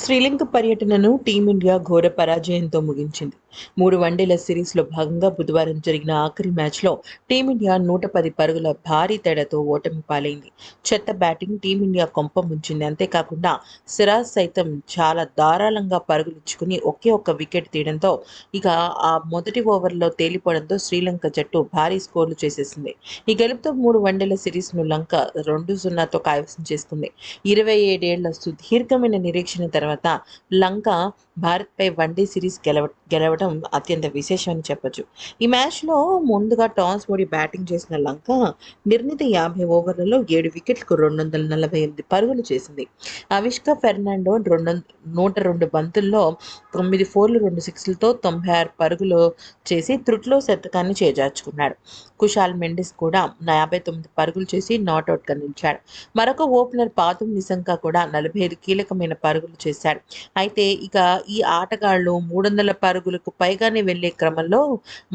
శ్రీలంక పర్యటనను టీమిండియా ఘోర పరాజయంతో ముగించింది. మూడు వన్డేల సిరీస్లో భాగంగా బుధవారం జరిగిన ఆఖరి మ్యాచ్లో టీమిండియా నూట పది పరుగుల భారీ తేడాతో ఓటమి పాలైంది. చెత్త బ్యాటింగ్ టీమిండియా కొంప ముంచింది. అంతేకాకుండా సిరాజ్ సైతం చాలా ధారాళంగా పరుగులిచ్చుకుని ఒకే ఒక్క వికెట్ తీయడంతో ఇక ఆ మొదటి ఓవర్లో తేలిపోవడంతో శ్రీలంక జట్టు భారీ స్కోర్లు చేసేసింది. ఈ గెలుపుతో మూడు వన్డేల సిరీస్ను లంక రెండు సున్నాతో కైవసం చేసుకుంది. ఇరవై ఏడేళ్ళ సుదీర్ఘమైన నిరీక్షణ తర్వాత లంక భారత్పై వన్డే సిరీస్ గెలవ గెలవడం అత్యంత విశేషం అని చెప్పొచ్చు. ఈ మ్యాచ్లో ముందుగా టాస్ ఓడి బ్యాటింగ్ చేసిన లంక నిర్ణీత యాభై ఓవర్లలో ఏడు వికెట్లకు రెండు వందల నలభై ఎనిమిది పరుగులు చేసింది. అవిష్క ఫెర్నాండో రెండు నూట రెండు బంతుల్లో తొమ్మిది ఫోర్లు రెండు సిక్స్లతో తొంభై ఆరు పరుగులు చేసి త్రుట్లో శతకాన్ని చేజార్చుకున్నాడు. కుషాల్ మెండిస్ కూడా యాభై తొమ్మిది పరుగులు చేసి నాట్అవుట్గా నిలిచాడు మరొక ఓపెనర్ పాతం నిశంక కూడా నలభై ఐదు కీలకమైన పరుగులు చేశాడు. అయితే ఇక ఈ ఆటగాళ్ళు మూడు వందల పరుగులకు పైగానే వెళ్ళే క్రమంలో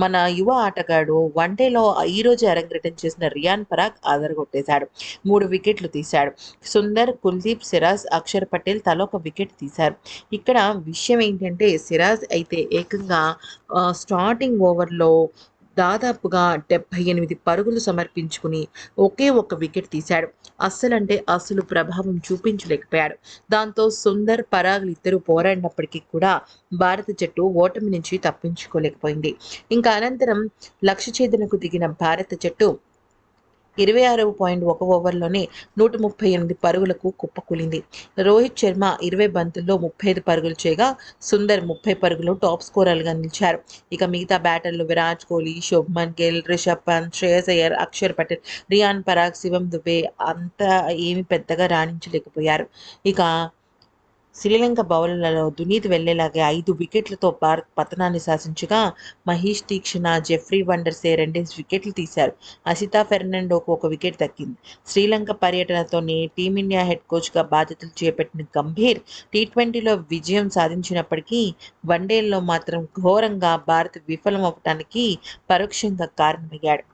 మన యువ ఆటగాడు వన్డేలో ఈ రోజు అరంగేటం చేసిన రియాన్ పరాగ్ ఆదరగొట్టేశాడు. మూడు వికెట్లు తీశాడు. సుందర్ కుల్దీప్ సిరాజ్ అక్షర్ పటేల్ తలొక వికెట్ తీశారు. ఇక్కడ విషయం ఏంటంటే సిరాజ్ అయితే ఏకంగా స్టార్టింగ్ ఓవర్లో దాదాపుగా డెబ్బై ఎనిమిది పరుగులు సమర్పించుకుని ఒకే ఒక్క వికెట్ తీశాడు. అస్సలంటే అస్సలు ప్రభావం చూపించలేకపోయాడు. దాంతో సుందర్ పరాగ్ ఇద్దరు పోరాడినప్పటికీ కూడా భారత జట్టు ఓటమి నుంచి తప్పించుకోలేకపోయింది. ఇంకా అనంతరం లక్ష్య ఛేదనకు దిగిన భారత జట్టు ఇరవై ఆరు పాయింట్ ఒక ఓవర్లోనే నూట ముప్పై ఎనిమిది పరుగులకు కుప్పకూలింది రోహిత్ శర్మ ఇరవై బంతుల్లో ముప్పై ఐదు పరుగులు చేయగా సుందర్ ముప్పై పరుగులు టాప్ స్కోరర్గా నిలిచారు. ఇక మిగతా బ్యాటర్లు విరాట్ కోహ్లీ శుభ్మన్ గిల్ రిషబ్ పంత్ శ్రేయస్ అయ్యర్ అక్షర్ పటేల్ రియాన్ పరాగ్ శివం దుబే అంతా ఏమి పెద్దగా రాణించలేకపోయారు. ఇక శ్రీలంక బౌలర్లలో దునీత్ వెళ్ళేలాగే ఐదు వికెట్లతో భారత్ పతనాన్ని శాసించగా మహేష్ తీక్షణ జెఫ్రీ వండర్సే రెండేసి వికెట్లు తీశారు. అసితా ఫెర్నాండోకు ఒక వికెట్ దక్కింది. శ్రీలంక పర్యటనతోనే టీమిండియా హెడ్ కోచ్గా బాధ్యతలు చేపట్టిన గంభీర్ టీ ట్వంటీలో విజయం సాధించినప్పటికీ వన్డేల్లో మాత్రం ఘోరంగా భారత్ విఫలం అవ్వటానికి పరోక్షంగా కారణమయ్యాడు.